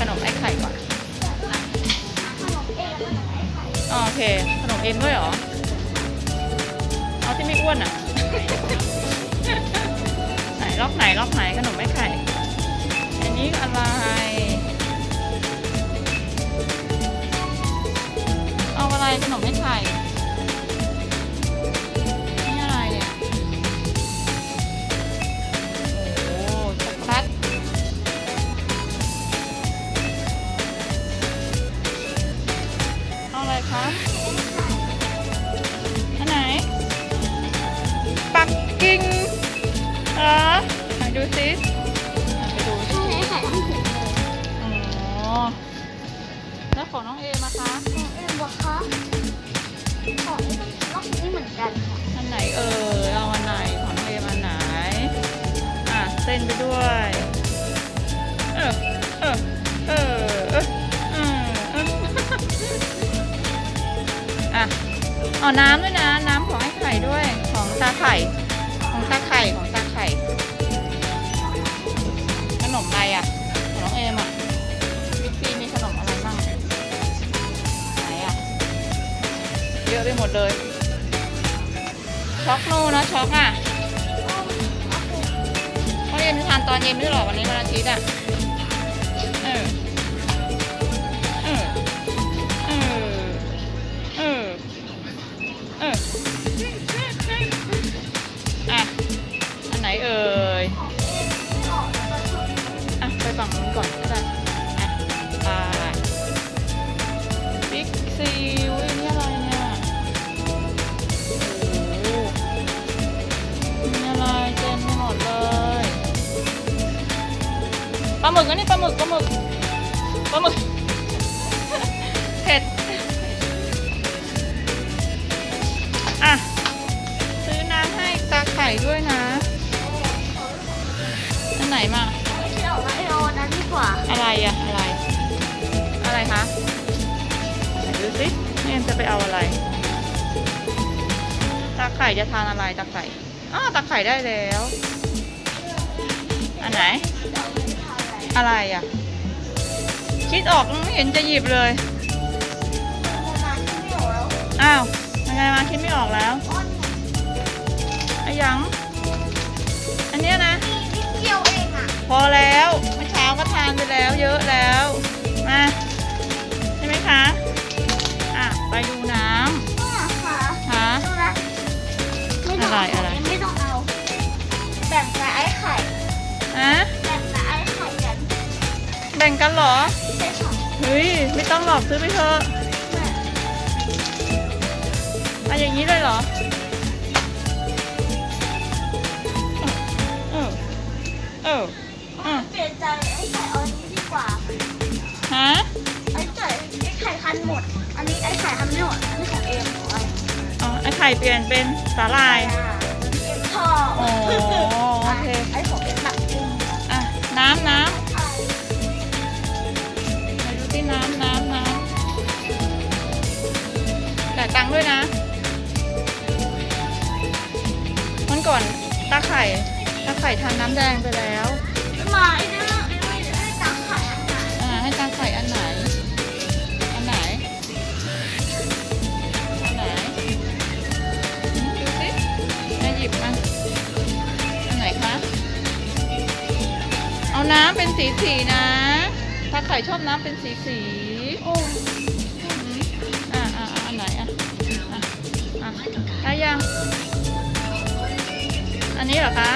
ขนมไอ้ไข่ก่อน โอเค ขนมเอ็นด้วยเหรอ เอาที่ไม่อ้วนอะ ไหนล็อกไหนล็อกไหนขนมไอ้ไข่ อันนี้อะไร ดูสิอะไปดูสิไอ้ไข่ทั้งถุงเลยอ๋อแล้วของน้องเอมาคะของเอ็มบอกคะของเอ็มล็อกนี้เหมือนกันค่ะอันไหนเออเอาอันไหนของน้องเอมอันไหน อะเต้นไปด้วยเออเออเออเออเออเอออะเอาน้ำด้วยนะ น้ำของไอ้ไข่ด้วย ของตาไข่ ของตาไข่ของ ของน้องเอมอะบิ๊กซีมีขนมอะไรบ้างไหนอะ เยอะไปหมดเลย ช็อกโน่นะช็อกอะเขาเรียนทานตอนเย็นไม่หรอวันนี้วันอาทิตย์อะเออเออเออเออเอออะ อันไหนเอ่ย ฝั่งนู้นก่อนก็ได้อะไปบิ๊กซีอุ้ยนี่อะไรเนี่ยโอ้โหมีอะไรเต็มไปหมดเลยปลาหมึกอันนี้ปลาหมึกปลาหมึกปลาหมึกเผ็ดอะซื้อน้ำให้ตาไข่ด้วยนะอันไหนมา กว่า อะไรอะอะไร อะไรคะไหนดูสิเอ็มจะไปเอาอะไร ตาไข่จะทานอะไรตาไข่อ้าวตาไข่ได้แล้ว อันไหน อะไรอะคิดออกไม่เห็นจะหยิบเลยมาที่ไม่ออกแล้วอ้าวยังไงมาคิดไม่ออกแล้วอ้อนไอ้ยัง อันเนี้ยนะ นิดเดียวเองอะพอแล้ว แบ่งกันเหรอใช่ค่ะเฮ้ย ไม่ต้องหรอกซื้อไปเถอะแม่เอาอย่างนี้เลยเหรอเออเออเออเปลี่ยนใจไอ้ไข่เอาอันนี้ดีกว่า ฮะ ไอ้ไข่ไอ้ไข่คันหมด อันนี้ไอ้ไข่คันไม่หมด อันนี้ของเอ็มของไอ้อ๋อ ไอ้ไข่เปลี่ยนเป็นสาลายอ่าเอ็มชอบอ๋อโอเค ไอ้ของเอ็มหนักจริงอะ น้ำน้ไข่ำ ด้วยนะวันก่อนตาไข่ตาไข่ทานน้ำแดงไปแล้วมาไอ้เนี่ยไอ้ไม่ไอ้ตักไข่อันไหนอ่าให้ตาไข่อันไหน อันไหน อันไหนอืมดูสิแม่หยิบมาอันไหนคะ เอาน้ำเป็นสีสีๆนะถ้าไข่ชอบน้ำเป็นสีสีๆโอ้ ยัง อันนี้เหรอคะ